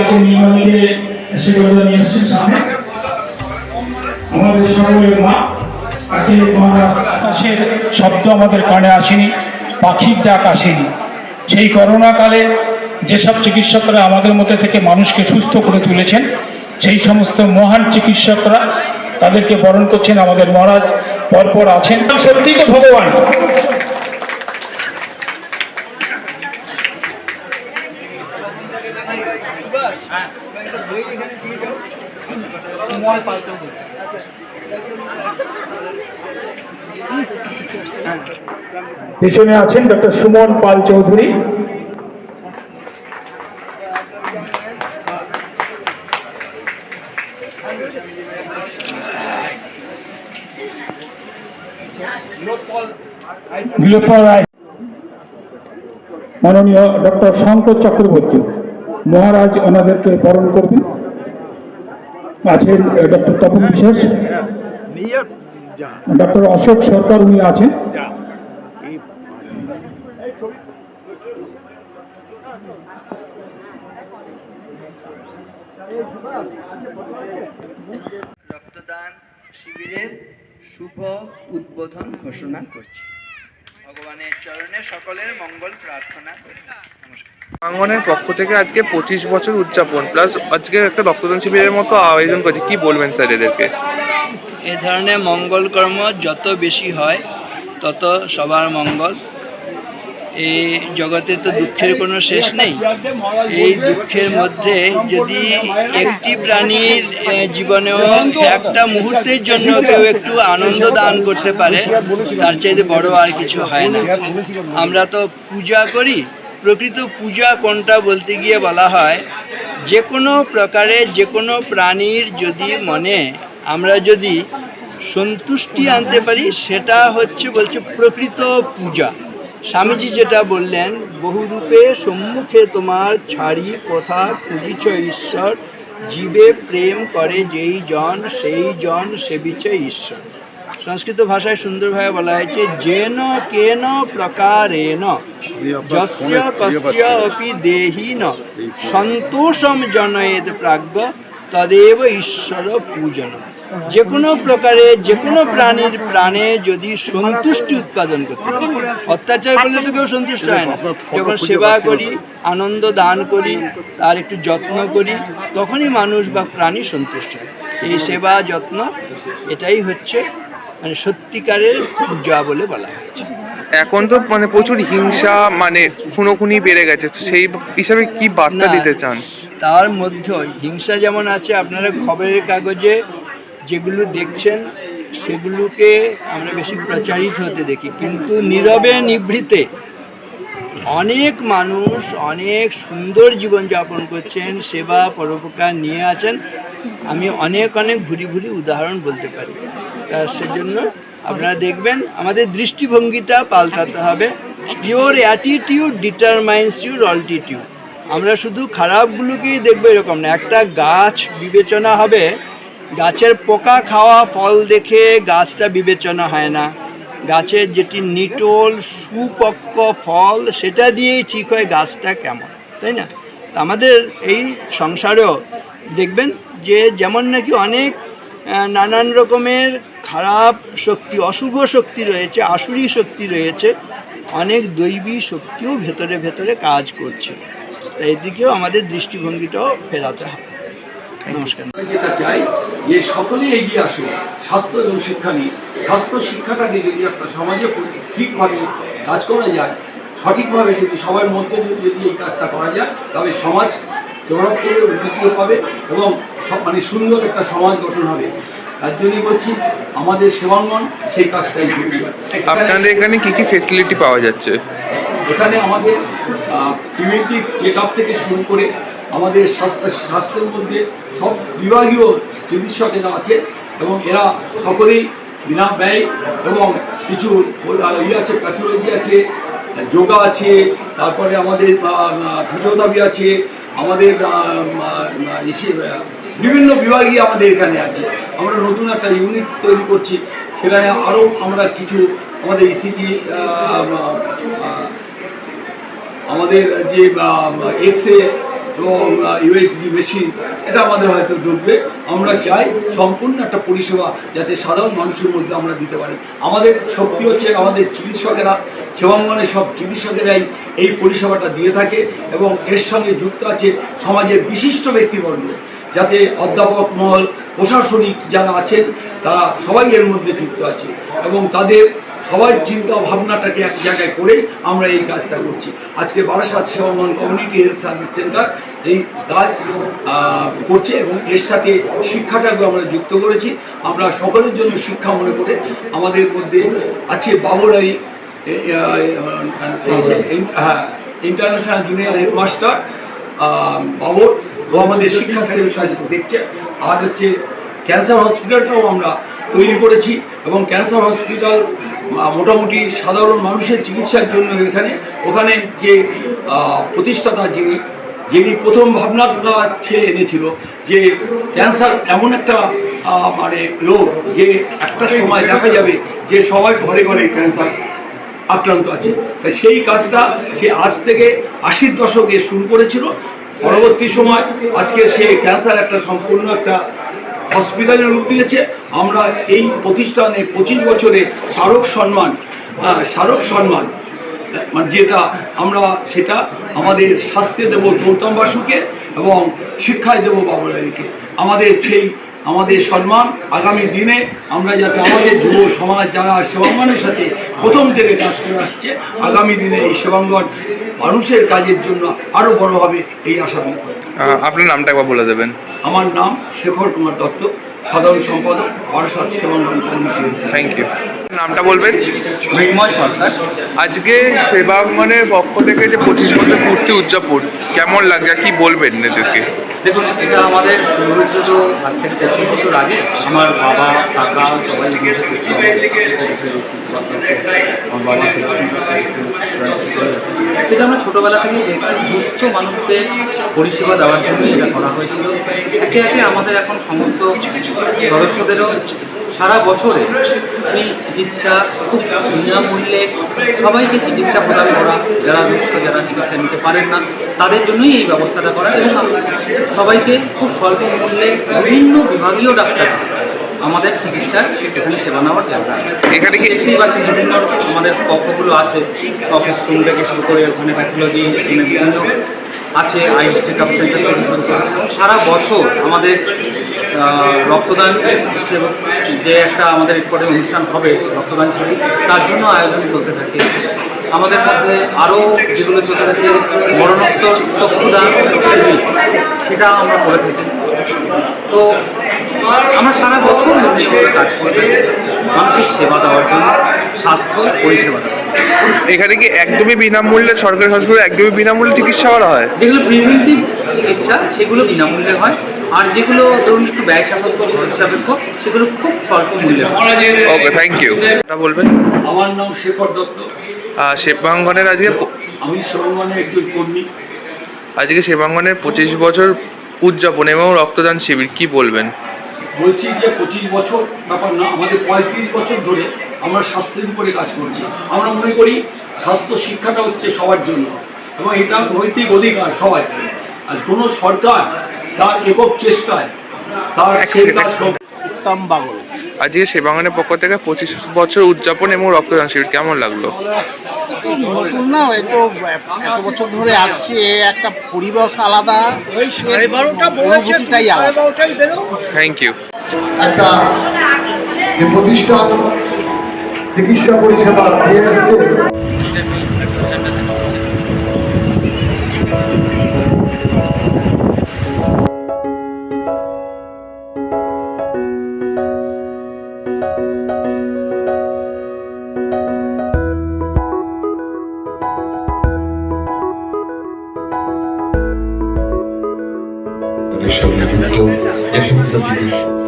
আছে নিয়ে এসছেন সামনে। আমাদের সকলের মা, তাকে আকাশের শব্দ আমাদের কানে আসেনি, পাখির ডাক আসেনি। সেই করোনাকালে যেসব চিকিৎসকরা আমাদের মধ্যে থেকে মানুষকে সুস্থ করে তুলেছেন, সেই সমস্ত মহান চিকিৎসকরা তাদেরকে বরণ করছেন, আমাদের মহারাজ পরপর আছেন। সত্যি তো ভগবান। পেছনে আছেন ডক্টর সুমন পাল চৌধুরী। মাননীয় ডক্টর শঙ্কর চক্রবর্তী। মহারাজ ওনাদেরকে বরণ করবেন। আছেন ডক্টর তপন বিশেষ ডক্টর অশোক সরকার উনি আছেন। রক্তদান শিবিরের শুভ উদ্বোধন ঘোষণা করছি। ভগবানের চরণে সকলের মঙ্গল প্রার্থনা করি। নমস্কার। প্রাঙ্গনের পক্ষ থেকে আজকে পঁচিশ বছর উদযাপন প্লাস আজকে একটা রক্তদান শিবিরের মতো আয়োজন করছে। কি বলবেন স্যার এদেরকে? এ ধরনের মঙ্গল কর্ম যত বেশি হয় তত সবার মঙ্গল। এই জগতে তো দুঃখের কোনো শেষ নেই। এই দুঃখের মধ্যে যদি একটি প্রাণীর জীবনেও একটা মুহূর্তের জন্য কেউ একটু আনন্দ দান করতে পারে, তার চাইতে বড় আর কিছু হয় না। আমরা তো পূজা করি। প্রকৃত পূজা কোনটা বলতে গিয়ে বলা হয়, যে কোনো প্রকারে যে কোনো প্রাণীর যদি মনে আমরা যদি সন্তুষ্টি আনতে পারি, সেটা হচ্ছে বলছে প্রকৃত পূজা। স্বামীজি যেটা বললেন, বহুরূপে সম্মুখে তোমার ছাড়ি কথা খুঁজিছ ঈশ্বর, জীবে প্রেম করে যেই জন, সেই জন সেবিছে ঈশ্বর। সংস্কৃত ভাষায় সুন্দরভাবে বলা হয়েছে, যেন কেন প্রকারেণ, যস্য কস্য অপি দেহিন, সন্তোষম জনয়েত প্রাজ্ঞ, তদেব ঈশ্বর পূজন যে কোনো প্রকারে যে কোনো প্রাণীর প্রাণে যদি সন্তুষ্টি উৎপাদন করতে অত্যাচার করলে তো কেউ সন্তুষ্ট হয় না। যখন সেবা করি আনন্দ দান করি তার একটু যত্ন করি তখনই মানুষ বা প্রাণী সন্তুষ্ট হয়। এই সেবা যত্ন এটাই হচ্ছে মানে সত্যিকারের পূজা বলে বলা হচ্ছে। এখন তো মানে প্রচুর হিংসা মানে খুনোখুনি বেড়ে গেছে সেই হিসাবে কি বার্তা দিতে চান? তার মধ্যে হিংসা যেমন আছে আপনারা খবরের কাগজে যেগুলো দেখছেন, সেগুলোকে আমরা বেশি প্রচারিত হতে দেখি। কিন্তু নীরবে নিভৃতে অনেক মানুষ অনেক সুন্দর জীবনযাপন করছেন, সেবা পরোপকার নিয়ে আছেন। আমি অনেক অনেক ভুরি ভুরি উদাহরণ বলতে পারি। তা সেজন্য আপনারা দেখবেন, আমাদের দৃষ্টিভঙ্গিটা পাল্টাতে হবে। Your attitude determines your altitude আমরা শুধু খারাপগুলোকেই দেখব এরকম না। একটা গাছ বিবেচনা হবে গাছের পোকা খাওয়া ফল দেখে গাছটা বিবেচনা হয় না। গাছের যেটি নিটোল, সুপক্ক ফল, সেটা দিয়েই ঠিক হয় গাছটা কেমন, তাই না? আমাদের এই সংসারেও দেখবেন যে যেমন নাকি অনেক নানান রকমের খারাপ শক্তি, অশুভ শক্তি রয়েছে, আসুরি শক্তি রয়েছে, অনেক দৈবী শক্তিও ভেতরে ভেতরে কাজ করছে। তাই এদিকেও আমাদের দৃষ্টিভঙ্গিটাও ফেরাতে হবে। নমস্কার যেটা চাই যে সকলেই এগিয়ে আসুক স্বাস্থ্য এবং শিক্ষা নিয়ে। স্বাস্থ্য শিক্ষাটাকে যদি একটা সমাজে ঠিকভাবে কাজ করা যায় সঠিকভাবে যদি সবার মধ্যে যদি যদি এই কাজটা করা যায় তবে সমাজ ডেভেলপ করবে উন্নতিও পাবে এবং সব মানে সুন্দর একটা সমাজ গঠন হবে। তার জন্যই বলছি আমাদের সেবাঙ্গন সেই কাজটাই করছে। আপনাদের এখানে কি কি ফেসিলিটি পাওয়া যাচ্ছে? এখানে আমাদের প্রিভেন্টিভ চেক থেকে শুরু করে আমাদের স্বাস্থ্য, স্বাস্থ্যের মধ্যে সব বিভাগীয় চিকিৎসক এরা আছে এবং এরা সকলেই বিনা ব্যয় এবং কিছু ইয়ে আছে প্যাথোলজি আছে, যোগা আছে, তারপরে আমাদের ফিজিওথেরাপি আছে, আমাদের বিভিন্ন বিভাগই আমাদের এখানে আছে। আমরা নতুন একটা ইউনিট তৈরি করছি, সেখানে আরও আমরা কিছু আমাদের E ইসিজি আমাদের যে এক্স এবং ইউএসজি মেশিন এটা আমাদের হয়তো ঢুকবে। আমরা চাই সম্পূর্ণ একটা পরিষেবা যাতে সাধারণ মানুষের মধ্যে আমরা দিতে পারি। আমাদের শক্তি হচ্ছে আমাদের চিকিৎসকেরা সেবাঙ্গনের সব চিকিৎসকেরাই এই পরিষেবাটা দিয়ে থাকে এবং এর সঙ্গে যুক্ত আছে সমাজের বিশিষ্ট ব্যক্তিবর্গ। যাতে অধ্যাপক মহল, প্রশাসনিক যারা আছেন, তারা সবাই এর মধ্যে যুক্ত আছে এবং তাদের সবার চিন্তা ভাবনাটাকে এক জায়গায় করে আমরা এই কাজটা করছি। আজকে Barasat Sebangan community health service centre এই কাজ করছে এবং এর সাথে শিক্ষাটাকেও আমরা যুক্ত করেছি। আমরা সকলের জন্য শিক্ষা মনে করে আমাদের মধ্যে আছে বাবুরাই হ্যাঁ ইন্টারন্যাশনাল জুনিয়র হেডমাস্টার বাবর ও আমাদের শিক্ষা সেল কাজ দেখছে। আর হচ্ছে ক্যান্সার হসপিটালটাও আমরা তৈরি করেছি এবং ক্যান্সার হসপিটাল মোটামুটি সাধারণ মানুষের চিকিৎসার জন্য এখানে, ওখানে যে প্রতিষ্ঠাতা যিনি যিনি প্রথম ভাবনাটা ছেলে এনেছিল যে ক্যান্সার এমন একটা মানে রোগ যে একটা সময় দেখা যাবে যে সবাই ঘরে ঘরে ক্যান্সার আক্রান্ত আছে। তাই সেই কাজটা সে আজ থেকে আশির দশকে শুরু করেছিল। পরবর্তী সময় আজকে সে ক্যান্সার একটা সম্পূর্ণ একটা হসপিটালে রূপ দিয়েছে। আমরা এই প্রতিষ্ঠানে পঁচিশ বছরে স্মারক সম্মান স্মারক সম্মান মানে যেটা আমরা সেটা আমাদের স্বাস্থ্যে দেব গৌতম বাসুকে এবং শিক্ষায় দেব বাবুরাইকে আমাদের সেই আমাদের সম্মান আগামী দিনে আমরা যাতে আমাদের যুব সমাজ যারা সেবাঙ্গনের সাথে প্রথম থেকে কাজ করে আসছে আগামী দিনে এই সেবাঙ্গন মানুষের কাজের জন্য আরও বড় হবে এই আশা করি। আপনার নামটা একবার বলে দেবেন। আমার নাম শেখর কুমার দত্ত সাধারণ সম্পাদক Barasat Sebangan committee. Thank you নামটা বলবেন? মৃন্ময় সরকার। আজকে সেবাঙ্গনের পক্ষ থেকে যে পঁচিশ বছর পূর্তি উদযাপন কেমন লাগছে? কি বলবেন এদেরকে? দেখুন, এটা আমাদের শুরু হয়েছিল আজ থেকে পঁচিশ বছর আগে আমার বাবা, কাকা সবাই মিলে এটা আমরা ছোটোবেলা থেকে দেখছি, দুস্থ মানুষদের পরিষেবা দেওয়ার জন্য এটা করা হয়েছিল। একে একে আমাদের এখন সমস্ত সদস্যদেরও সারা বছরে এই চিকিৎসা খুব বিনামূল্যে সবাইকে চিকিৎসা প্রদান করা যারা দুস্থ যারা চিকিৎসা নিতে পারেন না তাদের জন্যই এই ব্যবস্থাটা করা এবং সবাইকে খুব স্বল্প মূল্যে বিভিন্ন বিভাগীয় ডাক্তার আমাদের চিকিৎসার এখানে সেবা নেওয়ার জায়গা আছে। এখানে কি দেখতেই পাচ্ছেন বিভিন্ন আমাদের কক্ষগুলো আছে অফিস রুম থেকে শুরু করে ওখানে প্যাথোলজি বিভিন্ন আছে আইস চেক আপ সেন্টার সারা বছর আমাদের রক্তদান যে একটা আমাদের এরপরে অনুষ্ঠান হবে রক্তদান শিবির, তার জন্য আয়োজন চলতে থাকে। আমাদের মধ্যে আরও যেগুলো চলতে থাকে, মরণোত্তর চক্ষুদান সেটা আমরা করে থাকি। তো আমরা সারা বছর নিয়মিতভাবে কাজ করে থাকি। মানুষের সেবা দেওয়ার জন্য, স্বাস্থ্য পরিষেবা জন্য। এখানে কি একদমই বিনামূল্যে সরকারি হসপিটালে একদমই বিনামূল্যে চিকিৎসা করা হয়? যেগুলো প্রিভেন্টিভ চিকিৎসা সেগুলো বিনামূল্যে হয়। আর যেগুলো ধরুন একটু ব্যয় সাপেক্ষ খরচ সাপেক্ষ সেগুলো খুব স্বল্প মূল্যে ওকে থ্যাংক ইউ এটা বলবেন? আমার নাম শেখর দত্ত। আহ, সেবাঙ্গনের আজকে আমি সেবাঙ্গনের একজন কর্মী। আজকে সেবাঙ্গনের পঁচিশ বছর উদযাপন এবং রক্তদান শিবির কি বলবেন? বলছি যে পঁচিশ বছর ব্যাপার না আমাদের পঁয়ত্রিশ বছর ধরে আমরা স্বাস্থ্যের উপরে কাজ করছি। আমরা মনে করি স্বাস্থ্য শিক্ষাটা হচ্ছে সবার জন্য এবং এটা নৈতিক অধিকার সবাই। আর কোনো সরকার তার একক চেষ্টায় তার সেই কাজ আজকে সেবাঙ্গনের পক্ষ থেকে পঁচিশ বছর উদযাপন এবং রক্তদান শিবির কেমন লাগল? নতুন না এই তো এত বছর ধরে আসছে একটা পরিবেশ আলাদা। অনুভূতিটাই আলাদা। থ্যাংক ইউ একটা যে প্রতিষ্ঠান চিকিৎসা পরিষেবা দিয়ে এসছে সঙ্গে যুক্ত এ সমস্ত চিকিৎসা